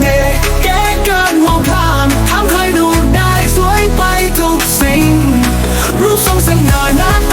แก้กินห่งผ่านทำให้ดูได้สวยไปทุกสิ่ง รูปทรงสง่านั้น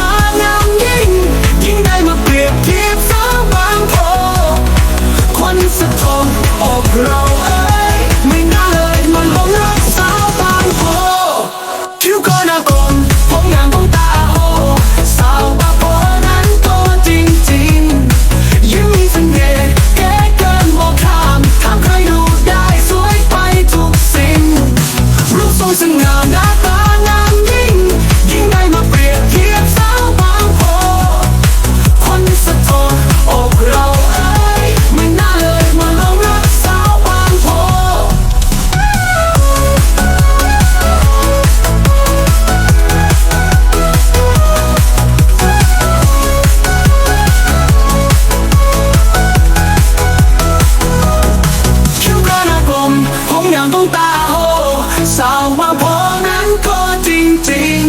พอนั้นก็จริงจริง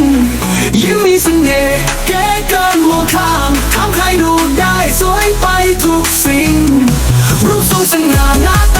ยิ้มมีเสน่ห์เก๋เกินมองข้ามทำให้ดูได้สวยไปทุกสิ่ง รูปทรงสง่าหน้าตา